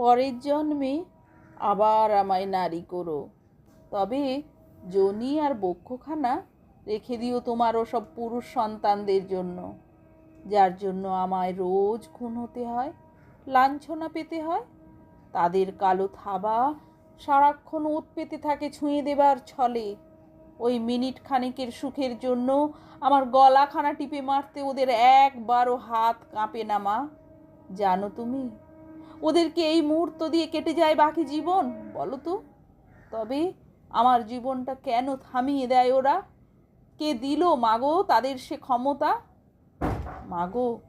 পরের জন্মে আবার আমায় নারী করো। তবে জনি আর বক্ষখানা রেখে দিও তোমার ওসব পুরুষ সন্তানদের জন্য, যার জন্য আমায় রোজ খুন হতে হয়, লাঞ্ছনা পেতে হয়। তাদের কালো থাবা সারাক্ষণ ওত পেতে থাকে ছুঁয়ে দেবার ছলে। ওই মিনিট খানিকের সুখের জন্য আমার গলাখানা টিপে মারতে ওদের একবারও হাত কাঁপে না মা। জানো তুমি? ওদেরকে এই মুহূর্ত দিয়ে কেটে যায় বাকি জীবন, বলো তো? তবে আমার জীবনটা কেন থামিয়ে দেয় ওরা? কে দিল মাগো তাদের সে ক্ষমতা? মাগো,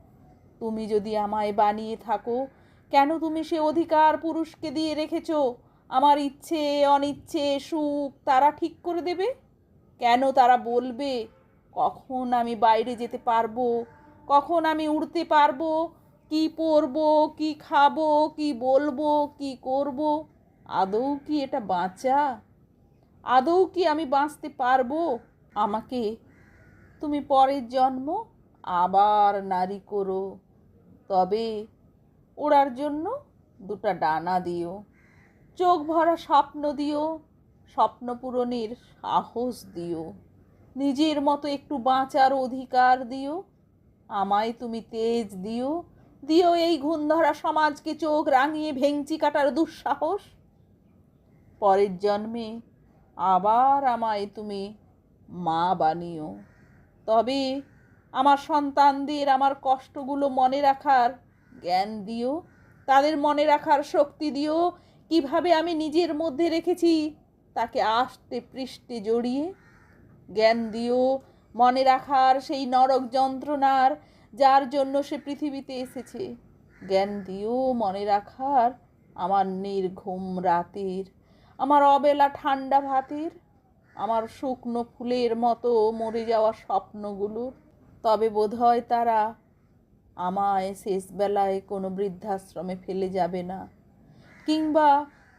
তুমি যদি আমায় বানিয়ে থাকো, কেন তুমি সে অধিকার পুরুষকে দিয়ে রেখেছো? আমার ইচ্ছে, অনিচ্ছে, সুখ, তারা ঠিক করে দেবে? কেন তারা বলবে, কখন আমি বাইরে যেতে পারব? কখন আমি উড়তে পারব? কি পরব, কি খাব, কি বলব, কি করব? আদৌ কি এটা বাঁচা? আদৌ কি আমি বাঁচতে পারব? আমাকে তুমি পরের জন্ম আবার নারী করো। তবে ওড়ার জন্য দুটা ডানা দিও। চোখ ভরা স্বপ্ন দিও। স্বপ্ন পূরণের সাহস দিও। নিজের মতো একটু বাঁচার অধিকার দিও। আমায় তুমি তেজ দিও। দিও এই ঘুণধরা সমাজকে চোখ রাঙিয়ে ভেঙচি কাটার দুঃসাহস। পরের জন্মে আবার আমায় তুমি মা বানিও। তবে আমার সন্তানদের আমার কষ্টগুলো মনে রাখার জ্ঞান দিও, তাদের মনে রাখার শক্তি দিও। কীভাবে আমি নিজের মধ্যে রেখেছি তাকে আষ্টে পৃষ্ঠে জড়িয়ে। জ্ঞান দিও, মনে রাখার সেই নরক যন্ত্রণার যার জন্য সে পৃথিবীতে এসেছে। জ্ঞান দিও মনে রাখার আমার নির্ঘুম রাতের, আমার অবেলা ঠান্ডা ভাতের, আমার শুকনো ফুলের মতো মরে যাওয়া স্বপ্নগুলোর। তবে বোধহয় তারা আমায় শেষবেলায় কোনো বৃদ্ধাশ্রমে ফেলে যাবে না, কিংবা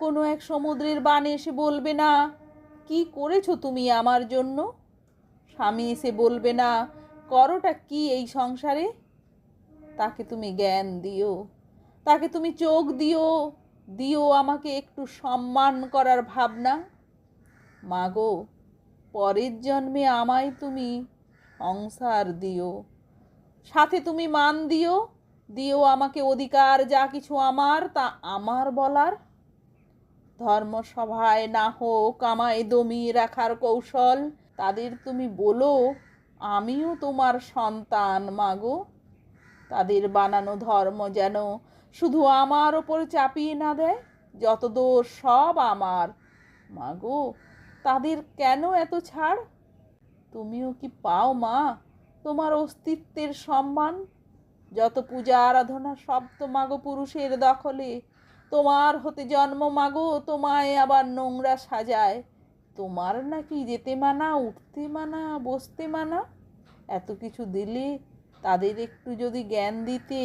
কোনো এক সমুদ্রের বানে এসে বলবে না, কি করেছ তুমি আমার জন্য? স্বামী এসে বলবে না করোটা কি এই সংসারে? তাকে তুমি জ্ঞান দিও। তাকে তুমি চোখ দিও। দিও আমাকে একটু সম্মান করার ভাবনা। মাগো, পরের জন্মে আমায় তুমি সংসার দিও। সাথে তুমি মান দিও। দিও আমাকে অধিকার, যা কিছু আমার, তা আমার বলার। ধর্মসভায় না হোক আমায় দমিয়ে রাখার কৌশল, তাদের তুমি বলো। আমিও তোমার সন্তান মাগো তাদের বানানো ধর্ম যেন শুধু আমার ওপর চাপিয়ে না দেয় যত দোষ সব আমার। মাগো তাদের কেন এত ছাড়? তুমিও কি পাও, মা, তোমার অস্তিত্বের সম্মান? যত পূজা আরাধনা সব তো মাগো পুরুষের দখলে, তোমার হতে জন্ম মাগো তোমায় আবার নোংরা সাজায়। তোমার নাকি যেতে মানা, উঠতে মানা, বসতে মানা? এত কিছু দিলে তাদের একটু যদি জ্ঞান দিতে,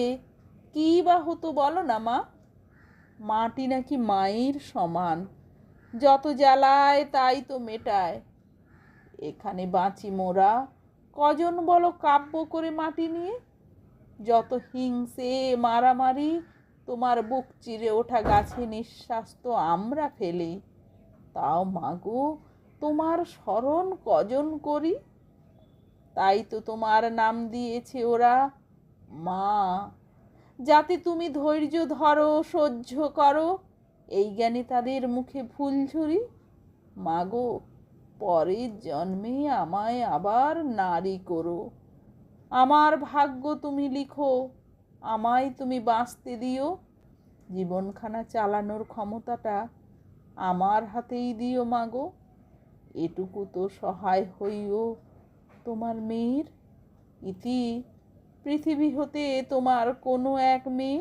কী বা হতো বলো না মা? মাটি নাকি মায়ের সমান, যত জ্বালায় তাই তো মেটায়। এখানে বাঁচি মোরা, কজন বলো কাব্য করে মাটি নিয়ে? যত হিংসে, মারামারি, তোমার বুক চিরে ওঠা গাছে নিঃশ্বাস তো আমরা ফেলি। তাও মাগো, তোমার স্মরণ কজন করি? তাই তো তোমার নাম দিয়েছে ওরা, মা। যাতে তুমি ধৈর্য ধরো, সহ্য করো, এই জ্ঞানে তাদের মুখে ফুল ঝুরি। মাগো, পরের জন্মে আমায় আবার নারী করো। আমার ভাগ্য তুমি লিখো, আমায় তুমি বাঁচতে দিও। জীবনখানা চালানোর ক্ষমতাটা আমার হাতেই দিও মাগো। এটুকু তো সহায় হইও তোমার মেয়ের। ইতি পৃথিবী হতে তোমার কোনো এক মেয়ে